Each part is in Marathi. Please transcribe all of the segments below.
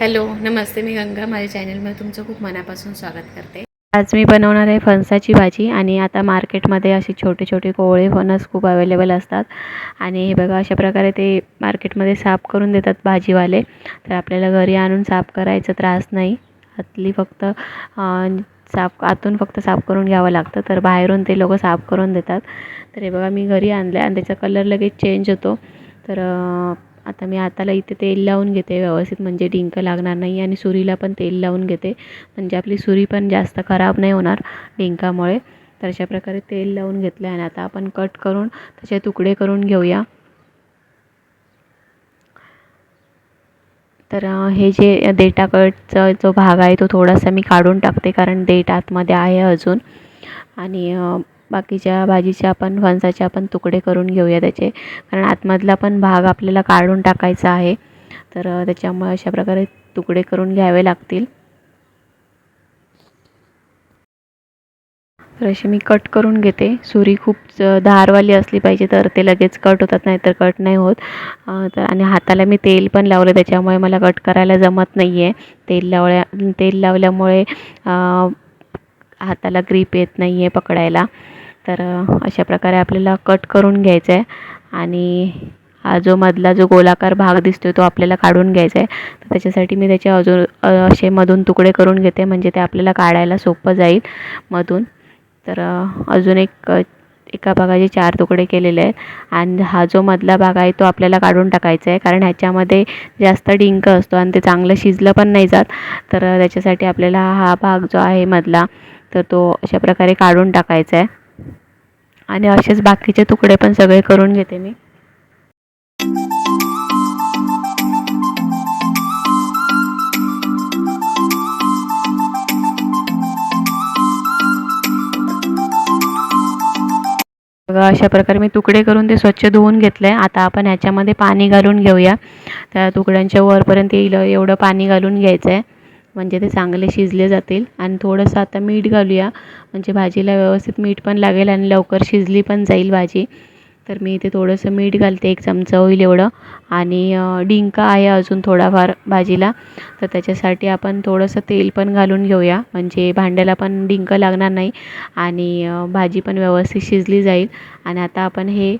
हॅलो नमस्ते मी गंगा. माझ्या चॅनलमध्ये तुमचं खूप मनापासून स्वागत करते. आज मी बनवणार आहे फणसाची भाजी आणि आता मार्केटमध्ये असे छोटे छोटे कोवळे फणस खूप अवेलेबल असतात. आणि हे बघा अशा प्रकारे ते मार्केटमध्ये साफ करून देतात भाजीवाले. तर आपल्याला घरी आणून साफ करायचा त्रास नाही. आतली फक्त साफ आतून फक्त साफ करून घ्यावं लागतं. तर बाहेरून ते लोक साफ करून देतात. तर हे बघा मी घरी आणलं आहे आणि त्याचा कलर लगेच चेंज होतो. तर आता मी हाताला इथे तेल लावून घेते व्यवस्थित म्हणजे डिंक लागणार नाही आणि सुरीला पण तेल लावून घेते. म्हणजे आपली सुरी पण जास्त खराब नाही होणार डिंकामुळे. तर अशा प्रकारे तेल लावून घेतलं आहे आणि आता आपण कट करून त्याचे तुकडे करून घेऊया. तर हे जे देठा कटचा जो भाग आहे तो थोडासा मी काढून टाकते कारण देठ आतमध्ये आहे अजून. आणि बाकीच्या भाजीच्या आपण फणसाचे आपण तुकडे करून घेऊया त्याचे. कारण आतमधला पण भाग आपल्याला काढून टाकायचा आहे. तर त्याच्यामुळे अशा प्रकारे तुकडे करून घ्यावे लागतील. तर असे मी कट करून घेते. सुरी खूप धारवाली असली पाहिजे तर ते लगेच कट होतात नाही तर कट नाही होत. तर आणि हाताला मी तेल पण लावलं त्याच्यामुळे मला कट करायला जमत नाही आहे तेल लावल्या तेल लावल्यामुळे हाताला ग्रीप येत नाही आहे पकडायला. तर अशा प्रकारे आपल्याला कट करून घ्यायचं आहे आणि हा जो मधला जो गोलाकार भाग दिसतो तो आपल्याला काढून घ्यायचा आहे तर त्याच्यासाठी मी त्याचे अजून असे मधून तुकडे करून घेते म्हणजे ते आपल्याला काढायला सोपं जाईल मधून. तर अजून एक एका भागाचे चार तुकडे केलेले आहेत आणि हा जो मधला भाग आहे तो आपल्याला काढून टाकायचा आहे कारण ह्याच्यामध्ये जास्त डिंक असतो आणि ते चांगलं शिजलं पण नाही जात. तर त्याच्यासाठी आपल्याला हा भाग जो आहे मधला तर तो अशा प्रकारे काढून टाकायचा आहे आणि असेच बाकीचे तुकडे पण सगळे करून घेते मी. अशा प्रकारे मी तुकडे करून ते स्वच्छ धुवून घेतलं आहे आता आपण ह्याच्यामध्ये पाणी घालून घेऊया. त्या तुकड्यांच्या वरपर्यंत येईल एवढं पाणी घालून घ्यायचं आहे म्हणजे ते चांगले शिजले जातील. आणि थोडंसं आता मीठ घालूया. म्हणजे भाजीला व्यवस्थित मीठ पण लागेल आणि लवकर शिजली पण जाईल भाजी. तर मी इथे थोडंसं मीठ घालते एक चमचा होईल एवढं. आणि डिंका डिंक आहे अजून थोडाफार भाजीला. तर त्याच्यासाठी आपण थोडंसं तेल पण घालून घेऊया. म्हणजे भांड्याला पण डिंक लागणार नाही. आणि भाजी पण व्यवस्थित शिजली जाईल. आणि आता आपण हे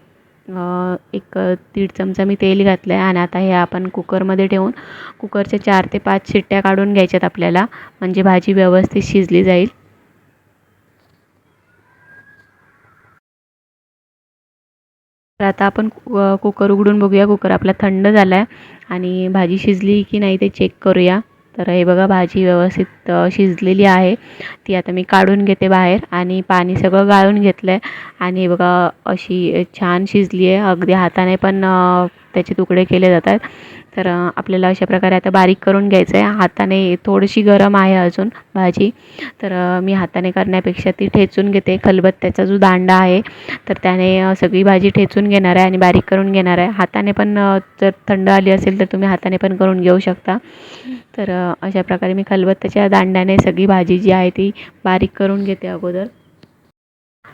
एक दीड चमचा मी तेल घातलं आहे आणि आता हे आपण कुकरमध्ये ठेवून कुकरच्या चार ते पाच शिट्ट्या काढून घ्यायच्यात आपल्याला. म्हणजे भाजी व्यवस्थित शिजली जाईल. तर आता आपण कु- कुकर उघडून बघूया. कुकर आपला थंड झाला आहे आणि भाजी शिजली की नाही ते चेक करूया. तर हे बघा भाजी व्यवस्थित शिजलेली आहे. ती आता मी काढून घेते बाहेर आणि पाणी सगळं गाळून घेतलं आहे आणि हे बघा अशी छान शिजली आहे. अगदी हाताने पण त्याचे तुकडे केले जातात. तर आपल्याला अशा प्रकारे आता बारीक करून घ्यायचं आहे हाताने थोडीशी गरम आहे अजून भाजी. तर मी हाताने करण्यापेक्षा ती ठेचून घेते. खलबत्त्याचा जो दांडा आहे तर त्याने सगळी भाजी ठेचून घेणार आहे आणि बारीक करून घेणार आहे. हाताने पण जर थंड आली असेल तर तुम्ही हाताने पण करून घेऊ शकता. तर अशा प्रकारे मी खलबत्त्याच्या दांड्याने सगळी भाजी जी आहे ती बारीक करून घेते अगोदर.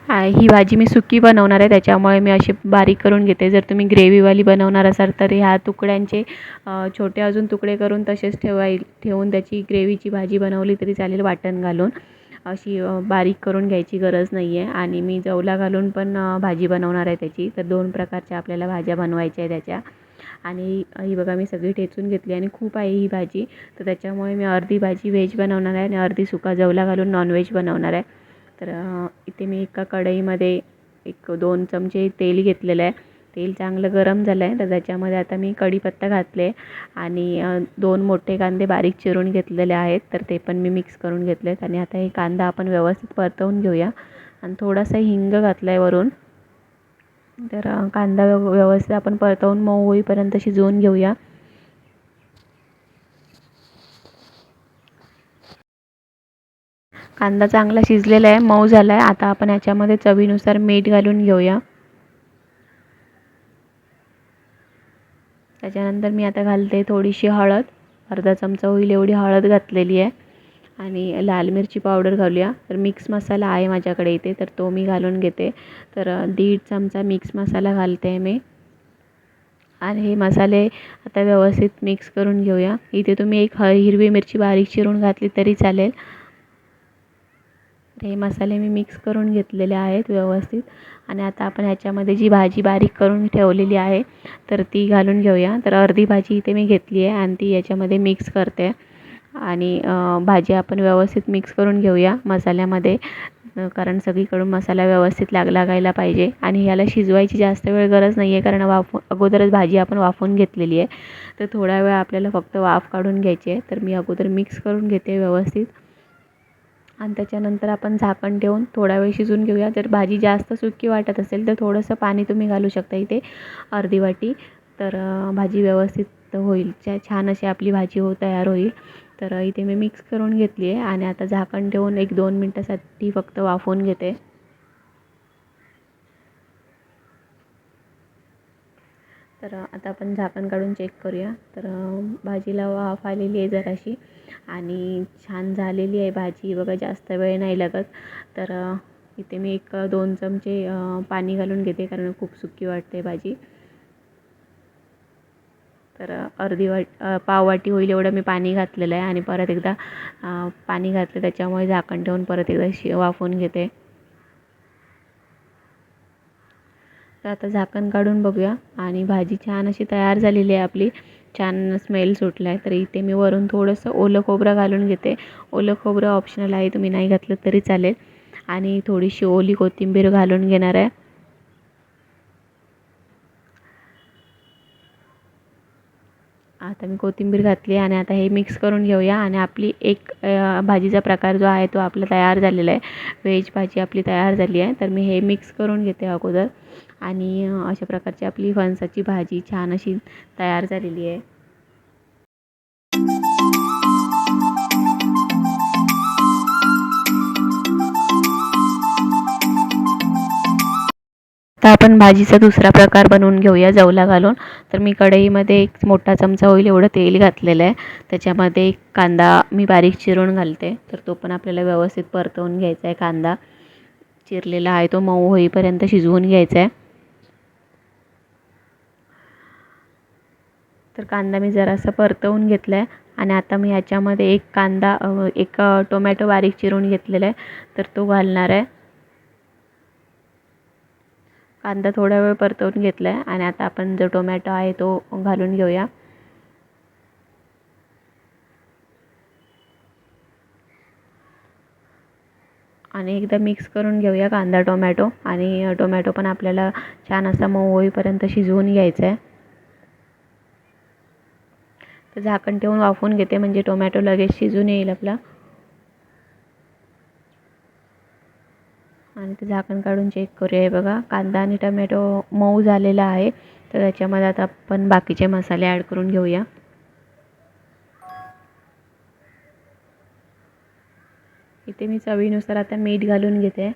ही भाजी मी सुकी बनवणार आहे त्याच्यामुळे मी अशी बारीक करून घेते. जर तुम्ही ग्रेव्हीवाली बनवणार असाल तर ह्या तुकड्यांचे छोटे अजून तुकडे करून तसेच ठेवाय ठेवून त्याची ग्रेव्हीची भाजी बनवली तरी चालेल वाटण घालून. अशी बारीक करून घ्यायची गरज नाही आहे आणि मी जवला घालून पण भाजी बनवणार आहे त्याची. तर दोन प्रकारच्या आपल्याला भाज्या बनवायच्या आहे त्याच्या. आणि ही बघा मी सगळी ठेचून घेतली आणि खूप आहे ही भाजी. तर त्याच्यामुळे मी अर्धी भाजी व्हेज बनवणार आहे आणि अर्धी सुका जवला घालून नॉनव्हेज बनवणार आहे. तर इथे मी एका कढईमध्ये एक दोन चमचे तेल घेतलेलं आहे. तेल चांगलं गरम झालं आहे तर त्याच्यामध्ये आता मी कढीपत्ता घातले आणि दोन मोठे कांदे बारीक चिरून घेतलेले आहेत. तर ते पण मी मिक्स करून घेतले आहेत आणि आता हे कांदा आपण व्यवस्थित परतवून घेऊया. आणि थोडासा हिंग घातला आहे वरून. तर कांदा व्यव व्यवस्थित आपण परतवून मऊ होईपर्यंत शिजवून घेऊया. कांदा चांगला शिजलेला आहे मऊ झाला आहे आता आपण याच्यामध्ये चवीनुसार मीठ घालून घेऊया. त्याच्यानंतर मी आता घालते थोडीशी हळद. अर्धा चमचा होईल एवढी हळद घातलेली आहे. आणि लाल मिरची पावडर घालूया. तर मिक्स मसाला आहे माझ्याकडे इथे तर तो मी घालून घेते. तर दीड चमचा मिक्स मसाला घालते मी. आणि हे मसाले आता व्यवस्थित मिक्स करून घेऊया. इथे तुम्ही एक ह हिरवी मिरची बारीक चिरून घातली तरी चालेल. हे मसाले मी मिक्स करून घेतलेले आहेत व्यवस्थित. आणि आता आपण ह्याच्यामध्ये जी भाजी बारीक करून ठेवलेली आहे तर ती घालून घेऊया. तर अर्धी भाजी इथे मी घेतली आहे आणि ती याच्यामध्ये मिक्स करते. आणि भाजी आपण व्यवस्थित मिक्स करून घेऊया मसाल्यामध्ये कारण सगळीकडून मसाला व्यवस्थित लाग लागायला पाहिजे. आणि ह्याला शिजवायची जास्त वेळ गरज नाही आहे कारण वाफ अगोदरच भाजी आपण वाफवून घेतलेली आहे. तर थोडा वेळ आपल्याला फक्त वाफ काढून घ्यायची आहे. तर मी अगोदर मिक्स करून घेते व्यवस्थित. आणि त्याच्यानंतर आपण झाकण ठेवून थोडा वेळ शिजवून घेऊया. जर भाजी जास्त सुकी वाटत असेल तर थोडंसं पाणी तुम्ही घालू शकता इथे. अर्धी वाटी. तर भाजी व्यवस्थित होईल. छान अशी आपली भाजी हो तयार होईल. तर इथे मी मिक्स करून घेतली आहे आणि आता झाकण ठेवून एक दोन मिनटासाठी फक्त वाफवून घेते. तर आता आपण झाकण काढून चेक करूया. तर भाजीला वाफ आलेली आहे जराशी. आणि छान झालेली आहे भाजी. बघा जास्त वेळ नाही लागत. तर इथे मी एक दोन चमचे पाणी घालून घेते कारण खूप सुकी वाटते भाजी. तर अर्धी वाट पाववाटी होईल एवढं मी पाणी घातलेलं आहे आणि परत एकदा पाणी घातलं त्याच्यामुळे झाकण ठेवून परत एकदा शि वाफवून घेते. तर आता झाकण काढून बघूया आणि भाजी छान अशी तयार झालेली आहे आपली. छान स्मेल सुटला आहे तर इथे मी वरून थोडंसं ओलं खोबरं घालून घेते. ओलं खोबरं ऑप्शनल आहे तुम्ही नाही घातलं तरी चालेल. आणि थोडीशी ओली कोथिंबीर घालून घेणार आहे. आता मी कोथिंबीर घातली आणि आता हे मिक्स करून घेऊया. आणि आपली एक भाजीचा प्रकार जो आहे तो आपला तयार झालेला आहे. व्हेज भाजी आपली तयार झाली आहे. तर मी हे मिक्स करून घेते अगोदर. आणि अशा प्रकारची आपली फणसाची भाजी छान अशी तयार झालेली आहे. आता आपण भाजीचा दुसरा प्रकार बनवून घेऊया जवला घालून. तर मी कढईमध्ये एक मोठा चमचा होईल एवढं तेल घातलेलं आहे. त्याच्यामध्ये एक कांदा मी बारीक चिरून घालते. तर तो पण आपल्याला व्यवस्थित परतवून घ्यायचा आहे कांदा चिरलेला आहे तो मऊ होईपर्यंत शिजवून घ्यायचा आहे. तर कांदा मी जरासा परतवून घेतला आहे आणि आता मी ह्याच्यामध्ये एक कांदा एक टोमॅटो बारीक चिरून घेतलेला आहे. तर तो घालणार आहे. कांदा थोडा वेळ परतवून घेतला आहे आणि आता आपण जो टोमॅटो आहे तो घालून घेऊया. आणि एकदा मिक्स करून घेऊया कांदा टोमॅटो. आणि टोमॅटो पण आपल्याला छान असा मऊ होईपर्यंत शिजवून घ्यायचा आहे तर झाकण ठेवून वाफवून घेते म्हणजे टोमॅटो लगेच शिजून येईल आपला. आणि ते झाकण काढून चेक करूया. हे बघा कांदा आणि टमॅटो मऊ झालेला आहे. तर त्याच्यामध्ये आता आपण बाकीचे मसाले ॲड करून घेऊया. इथे मी चवीनुसार आता मीठ घालून घेते.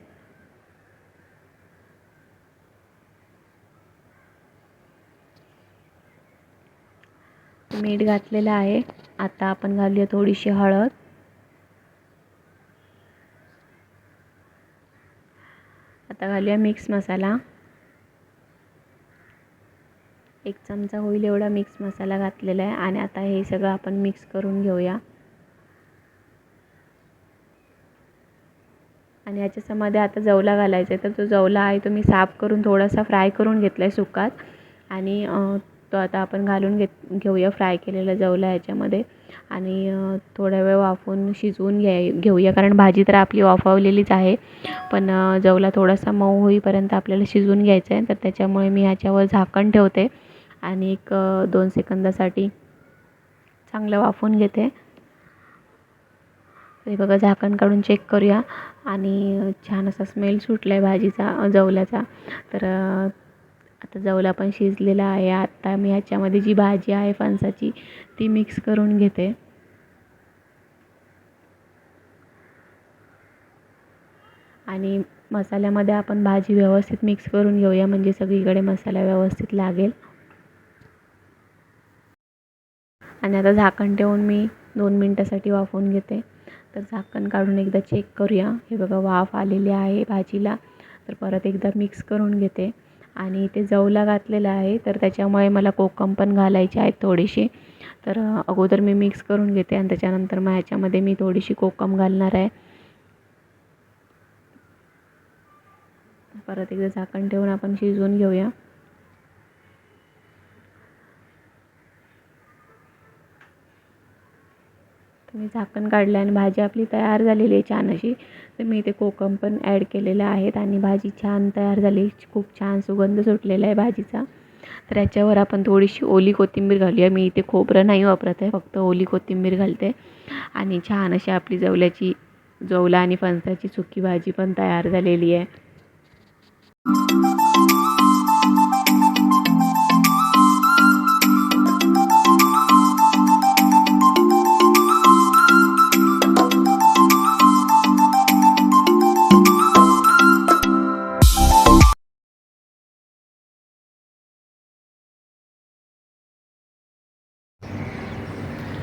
मीठ घातलेलं आहे. आता आपण घालूया थोडीशी हळद. आता घालूया मिक्स मसाला. एक चमचा होईल एवढा मिक्स मसाला घातलेला आहे आणि आता हे सगळं आपण मिक्स करून घेऊया. आणि याच्यामध्ये आता जवला घालायचा आहे. तर जो जवला आहे तो मी साफ करून थोडासा फ्राय करून घेतला आहे सुकात. आणि तो आता आपण घालून घेत घेऊया फ्राय केलेला जवला याच्यामध्ये आणि थोडा वेळ वाफवून शिजवून घ्याय घेऊया. कारण भाजी तर आपली वाफवलेलीच आहे. पण जवला थोडासा मऊ होईपर्यंत आपल्याला शिजवून घ्यायचं आहे. तर त्याच्यामुळे मी ह्याच्यावर झाकण ठेवते. आणि एक दोन सेकंदासाठी चांगलं वाफवून घेते. हे बघा झाकण काढून चेक करूया. आणि छान असा स्मेल सुटला आहे भाजीचा जवल्याचा तर आता जवला पण शिजलेला आहे. आता मी ह्याच्यामध्ये जी भाजी आहे फणसाची ती मिक्स करून घेते. आणि मसाल्यामध्ये आपण भाजी व्यवस्थित मिक्स करून घेऊया म्हणजे सगळीकडे मसाला व्यवस्थित लागेल. आणि आता झाकण ठेवून मी दोन मिनटासाठी वाफवून घेते. तर झाकण काढून एकदा चेक करूया. हे बघा वाफ आलेली आहे भाजीला. तर परत एकदा मिक्स करून घेते. आणि ते जवला घातलेलं आहे तर त्याच्यामुळे मला कोकम पण घालायचे आहेत थोडीशी तर अगोदर मी मिक्स करून घेते आणि त्याच्यानंतर मग ह्याच्यामध्ये मी थोडीशी कोकम घालणार आहे. परत एकदा झाकण ठेवून आपण शिजवून घेऊया. मी झाकण काढलं आणि भाजी आपली तयार झालेली आहे छान अशी. तर मी इथे कोकम पण ॲड केलेलं आहेत आणि भाजी छान तयार झाली. खूप छान सुगंध सुटलेला आहे भाजीचा. तर याच्यावर आपण थोडीशी ओली कोथिंबीर घालूया. मी इथे खोबरं नाही वापरत आहे फक्त ओली कोथिंबीर घालते. आणि छान अशी आपली जवल्याची जवला आणि फणसाची सुकी भाजी पण तयार झालेली आहे.